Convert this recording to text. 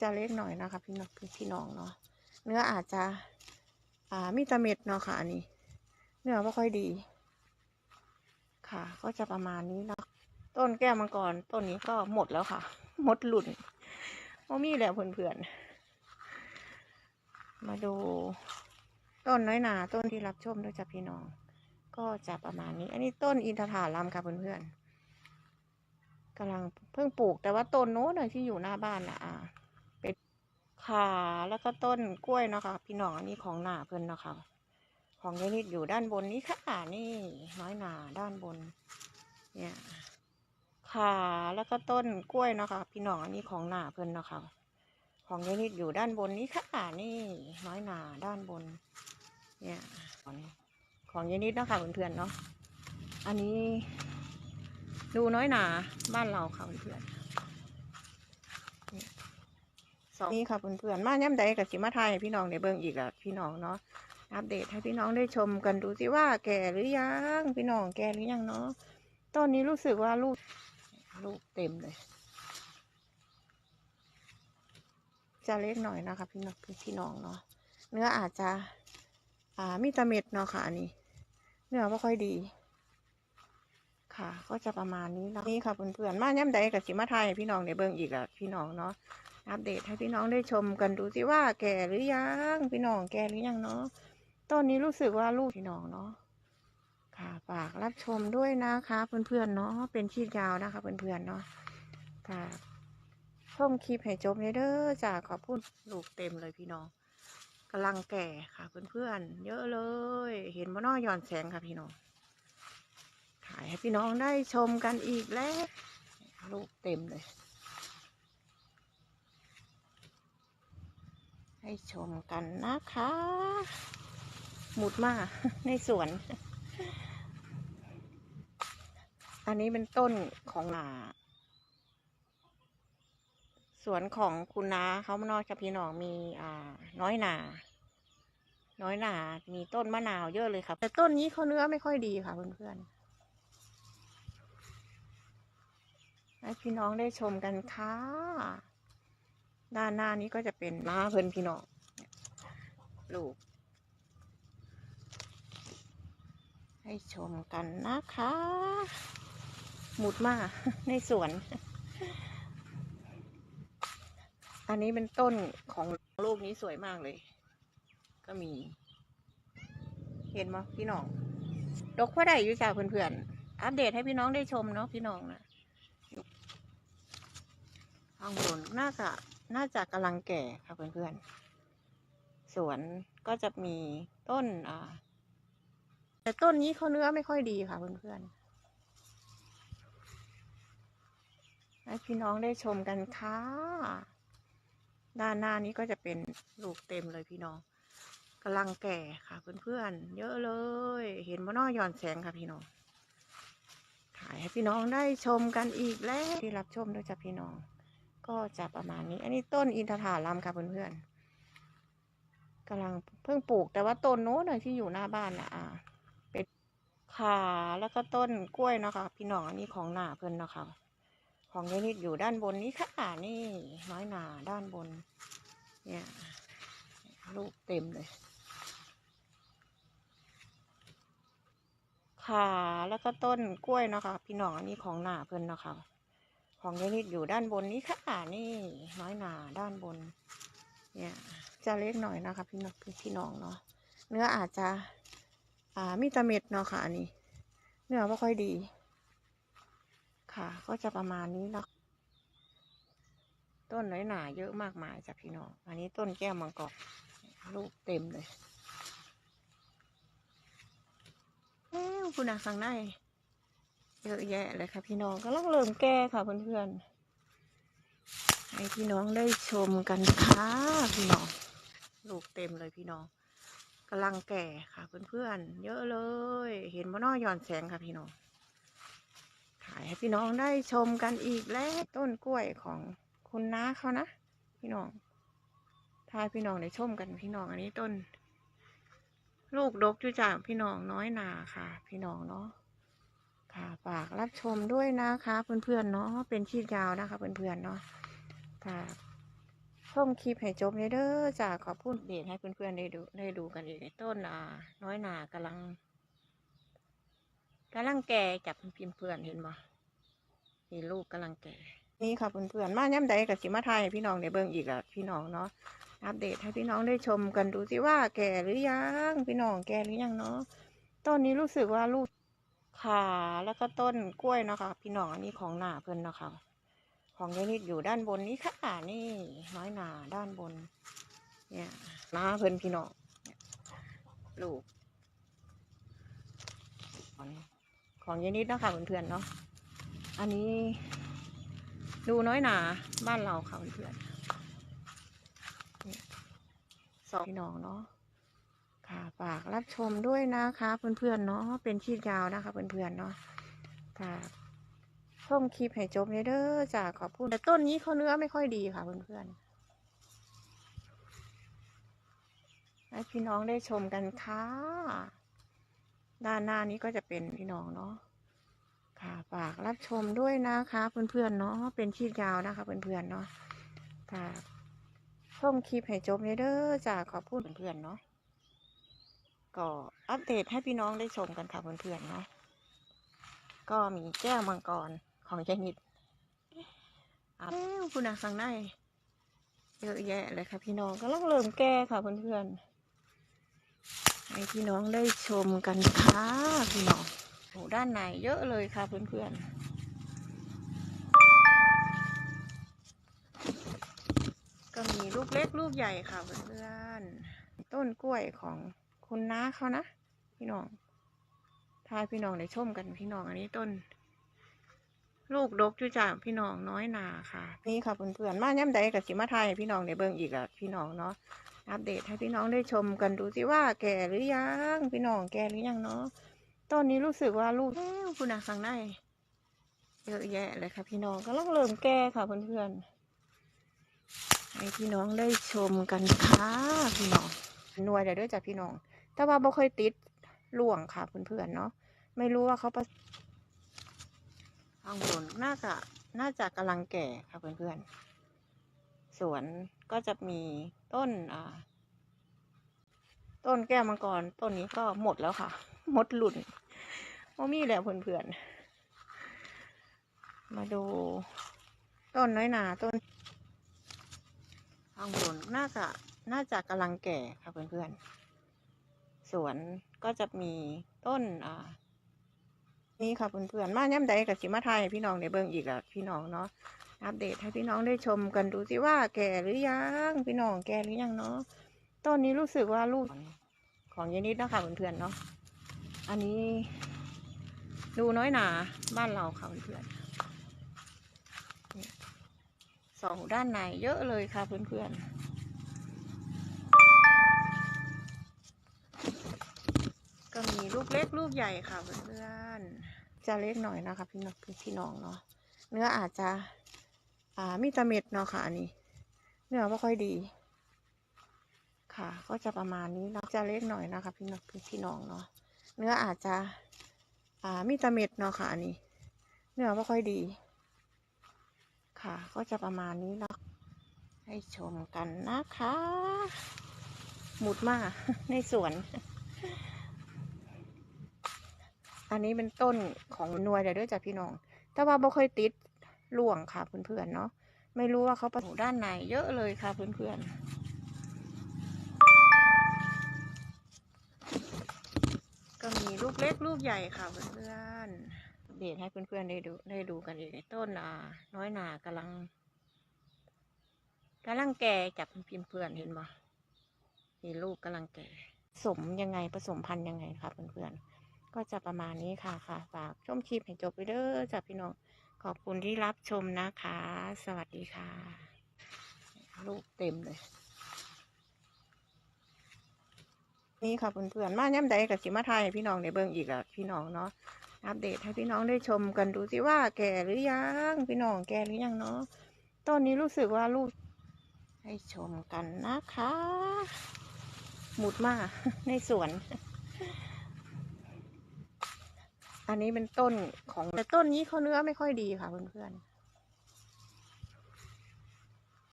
จะเล็กหน่อยนะคะ พี่น้องพี่น้องเนาะเนื้ออาจจะ อ่ามีตะเม็ดเนาะค่ะอันนี้ เนื้อไม่ค่อยดี ค่ะ ก็จะประมาณนี้เนาะต้นแก้วมังกรต้นนี้ก็หมดแล้วค่ะ หมดหลุ่นว่ามีแล้วเพื่อนๆมาดูต้นน้อยหนาต้นที่รับชมด้วยจ้ะพี่น้อง ก็จะประมาณนี้ อันนี้ต้นอินทผลัมค่ะเพื่อนๆกำลังเพิ่งปลูกแต่ว่าต้นโน้นที่อยู่หน้าบ้านน่ะอ่า ขาแล้วก็ต้นกล้วยเนาะค่ะพี่น้องอันนี้ของหนาเพื่อนเนาะค่ะของยายนิดอยู่ด้านบนนี้ค่ะนี่น้อยหนาด้านบน เนี่ยขาแล้วก็ต้นกล้วยเนาะค่ะพี่น้องอันนี้ของหนาเพื่อนเนาะค่ะของยายนิดอยู่ด้านบนนี้ค่ะนี่น้อยหนาด้านบน เนี่ยของยายนิดเนาะค่ะเพื่อนๆเนาะอันนี้ ดูน้อยหนาบ้านเราค่ะเพื่อนๆนี่ สองนี่ค่ะเพื่อนๆมาย่ำใดกับสิมาไทยพี่น้องในเบิ่งอีกแล้วพี่น้องเนาะอัปเดตให้พี่น้องได้ชมกันดูสิว่าแก่หรือยังพี่น้องแก่หรือยังเนาะตอนนี้รู้สึกว่าลูกลูกเต็มเลย จะเล็กหน่อยนะคะ พี่น้องพี่น้องเนาะเนื้ออาจจะ อ่ามีตะเม็ดเนาะค่ะอันนี้ เนื้อไม่ค่อยดี ค่ะ ก็จะประมาณนี้เนาะนี่ค่ะเพื่อนๆมาย่ำใดกับสิมาไทยพี่น้องในเบิ่งอีกแล้วพี่น้องเนาะ อัปเดตให้พี่น้องได้ชมกันดูสิว่าแก่หรือยังพี่น้องแก่หรือยังเนาะตอนนี้รู้สึกว่าลูกพี่น้องเนาะค่ะฝากรับชมด้วยนะคะ เพื่อนๆเนาะเป็นชีดยาวนะคะ เพื่อนๆเนาะค่ะชมคลิปให้จบเลยเด้อจ้าขอบคุณลูกเต็มเลยพี่น้องกำลังแก่ค่ะเพื่อนๆเยอะเลย เห็นบ่นอหย่อนแสงค่ะพี่น้องถ่ายให้พี่น้องได้ชมกันอีกแล้ว ลูกเต็มเลย ให้ชมกันนะคะ หมุดมาในสวน อันนี้เป็นต้นของนาสวนของคุณนาเขามานอกจากพี่น้องมีอ่า น้อยนา น้อยหนา มีต้นมะนาวเยอะเลยค่ะแต่ต้นนี้เขาเนื้อไม่ค่อยดีค่ะเพื่อนๆให้พี่น้องได้ชมกันค่ะ ด้านหน้านี้ก็จะเป็นม้าเพื่อนพี่น้องลูก ให้ชมกันนะคะ หมุดมาในสวน อันนี้เป็นต้นของลูกนี้สวยมากเลย ก็มี เห็นไหมพี่น้อง ดกพ่อได้อยู่จ้าเพื่อนๆ อัปเดตให้พี่น้องได้ชมเนาะพี่น้องนะข้างบนน่าจะ น่าจะกำลังแก่ค่ะเพื่อนๆ สวนก็จะมีต้นอ่าแต่ต้นนี้เขาเนื้อไม่ค่อยดีค่ะเพื่อนๆ ให้พี่น้องได้ชมกันค่ะ ด้านหน้านี้ก็จะเป็นลูกเต็มเลยพี่น้องกำลังแก่ค่ะเพื่อนๆ เยอะเลย เห็นบ่นอหย่อนแสงค่ะพี่น้องถ่ายให้พี่น้องได้ชมกันอีกแล้วที่รับชมด้วยจ้ะพี่น้อง ก็จะประมาณนี้ อันนี้ต้นอินทผลัมค่ะเพื่อนๆกำลังเพิ่งปลูกแต่ว่าต้นโน้นที่อยู่หน้าบ้านน่ะอ่าเป็นขาแล้วก็ต้นกล้วยเนาะค่ะพี่น้องอันนี้ของหนาเพื่อนเนาะค่ะของยายนิดอยู่ด้านบนนี้ค่ะนี่น้อยหนาด้านบน เนี่ยลูกเต็มเลยขาแล้วก็ต้นกล้วยเนาะค่ะพี่น้องอันนี้ของหนาเพื่อนเนาะค่ะ ของยายนิดอยู่ด้านบนนี้ค่ะนี่น้อยหนาด้านบน เนี่ยจะเล็กหน่อยนะคะพี่น้องพี่น้องเนาะเนื้ออาจจะ อ่ามีตะเม็ดเนาะค่ะอันนี้ เนื้อไม่ค่อยดี ค่ะ ก็จะประมาณนี้เนาะต้นน้อยหนาเยอะมากมายจ้ะพี่น้อง อันนี้ต้นแก้วมังกรลูกเต็มเลย เอ้วคุณอาข้างใน เยอะแยะเลยค่ะพี่น้องก็ลังเริ่มแก่ค่ะเพื่อนๆให้พี่น้องได้ชมกันค่ะพี่น้องลูกเต็มเลยพี่น้องกำลังแก่ค่ะเพื่อนๆเยอะเลย เห็นบ่นอย่อนแสงค่ะพี่น้องถ่ายให้พี่น้องได้ชมกันอีกแล้วต้นกล้วยของคุณน้าเขานะพี่น้องถ่ายพี่น้องได้ชมกันพี่น้องอันนี้ต้น ลูกดกจุจ่าพี่น้องน้อยหนาค่ะ พี่น้องเนาะ ค่ะฝากรับชมด้วยนะคะ เพื่อนๆเนาะเป็นชีดยาวนะคะ เพื่อนๆเนาะค่ะชมคลิปให้จบเลยเด้อจ้าขอบคุณเดทให้เพื่อนๆได้ดูได้ดูกันอีกต้นอ่าน้อยหนากำลังกำลังแก่จับพิมเพื่อนเห็นบ่นี่ลูกกำลังแก่นี่ค่ะเพื่อนๆมาย่ำใดกับสิมาไทยพี่น้องได้เบิ่งอีกแล้วพี่น้องเนาะอัปเดตให้พี่น้องได้ชมกันดูสิว่าแก่หรือยังพี่น้องแก่หรือยังเนาะต้นนี้รู้สึกว่าลูก ขาแล้วก็ต้นกล้วยนะคะ พี่น้องอันนี้ของหนาเพิ่นนะคะ ของยายนิดอยู่ด้านบนนี้ค่ะนี่น้อยหนาด้านบน เนี่ยน้าเพิ่นพี่น้องลูกของยายนิดนะคะเพื่อนๆเนาะอันนี้ดูน้อยหนาบ้านเราค่ะเพื่อนๆเนี่ยสองพี่น้องเนาะ ฝากรับชมด้วยนะคะ เพื่อนๆเนาะเป็นชีดยาวนะคะ เพื่อนๆเนาะค่ะชมคลิปให้จบเลยเด้อจ้าขอบคุณแต่ต้นนี้เขาเนื้อไม่ค่อยดีค่ะ เพื่อนๆให้พี่น้องได้ชมกันค่ะ ด้านหน้านี้ก็จะเป็นพี่น้องเนาะค่ะฝากรับชมด้วยนะคะ เพื่อนๆเนาะเป็นชีดยาวนะคะ เพื่อนๆเนาะค่ะชมคลิปให้จบเลยเด้อจ้าขอบคุณเพื่อนๆเนาะ ก็อัปเดตให้พี่น้องได้ชมกันค่ะเพื่อนๆเนาะก็มีแก้วมังกรของยายนิดอะแก้วคุณอาสังในเยอะแยะเลยค่ะพี่น้องก็ลังเริ่มแก้ค่ะเพื่อนๆให้พี่น้องได้ชมกันค่ะพี่น้องโหด้านในเยอะเลยค่ะเพื่อนๆก็มีลูกเล็กลูกใหญ่ค่ะเพื่อนๆต้นกล้วยของ คุณน้าเขานะ พี่น้องถ้าพี่น้องได้ชมกันพี่น้องอันนี้ต้น ลูกดกจุจ่าพี่น้องน้อยหนาค่ะ นี่ค่ะเพื่อนๆมาย่ำใดกับสิมาไทยให้พี่น้องได้เบิ่งอีกแล้วพี่น้องเนาะอัปเดตให้พี่น้องได้ชมกันดูสิว่าแก่หรือยังพี่น้องแก่หรือยังเนาะต้นนี้รู้สึกว่าลูกแก้วคุณอาข้างในเยอะแยะเลยค่ะ พี่น้องก็ลังเริ่มแก่ค่ะเพื่อนๆให้พี่น้องได้ชมกันค่ะพี่น้องหน่วยเดี๋ยวด้วยจ้ะพี่น้อง แต่ว่าบ่เคยติดล่วงค่ะเพื่อนๆเนาะไม่รู้ว่าเขาประข้างบนน่าจะน่าจะกำลังแก่ค่ะเพื่อนๆสวนก็จะมีต้นอ่า ต้นแก้วมังกรต้นนี้ก็หมดแล้วค่ะ หมดหลุ่นว่ามีแล้วเพื่อนๆมาดูต้นน้อยหนาต้นข้างบนน่าจะน่าจะกำลังแก่ค่ะเพื่อนๆ สวนก็จะมีต้นอ่านี่ค่ะเพื่อนๆมาย่ำใดกับสิมาไทยพี่น้องในเบิ่งอีกแล้วพี่น้องเนาะอัปเดตให้พี่น้องได้ชมกันดูสิว่าแก่หรือยังพี่น้องแก่หรือยังเนาะต้นนี้รู้สึกว่าลูกของยายนิดนะคะเพื่อนๆเนาะอันนี้ดูน้อยหนาบ้านเราค่ะเพื่อนๆสองด้านในเยอะเลยค่ะเพื่อนๆ ก็มีลูกเล็กลูกใหญ่ค่ะเพื่อนๆจะเล็กหน่อยนะคะ พี่น้องพี่น้องเนาะเนื้ออาจจะ อ่ามีตะเม็ดเนาะค่ะอันนี้ เนื้อไม่ค่อยดี ค่ะ ก็จะประมาณนี้เนาะจะเล็กหน่อยนะคะ พี่น้องพี่น้องเนาะเนื้ออาจจะ อ่ามีตะเม็ดเนาะค่ะอันนี้ เนื้อไม่ค่อยดี ค่ะ ก็จะประมาณนี้เนาะให้ชมกันนะคะ หมุดมาในสวน อันนี้เป็นต้นของนวยเดี๋ยวด้วยจ้ะพี่น้อง แต่ว่าบ่เคยติดล่วงค่ะเพื่อนๆเนาะ ไม่รู้ว่าเขาประตูด้านในเยอะเลยค่ะเพื่อนๆก็มีลูกเล็กลูกใหญ่ค่ะเพื่อนๆเดทให้เพื่อนๆได้ดูได้ดูกันอีกในต้นอ่าน้อยหนากำลังกำลังแก่จับพิมพ์เพื่อนเห็นบ่นี่ลูกกำลังแก่ สมยังไงผสมพันธุ์ยังไงค่ะเพื่อนๆ ก็จะประมาณนี้ค่ะค่ะฝากชมคลิปให้จบไปเด้อจ้ะพี่น้องขอบคุณที่รับชมนะคะ สวัสดีค่ะ ลูกเต็มเลย นี่ค่ะเพื่อนๆมาย่ำใดกับสิมาไทยพี่น้องในเบิ่งอีกแล้วพี่น้องเนาะอัปเดตให้พี่น้องได้ชมกันดูสิว่าแก่หรือยังพี่น้องแก่หรือยังเนาะต้นนี้รู้สึกว่าลูกให้ชมกันนะคะ หมุดมากในสวน อันนี้เป็นต้นของแต่ต้นนี้เขาเนื้อไม่ค่อยดีค่ะเพื่อนๆ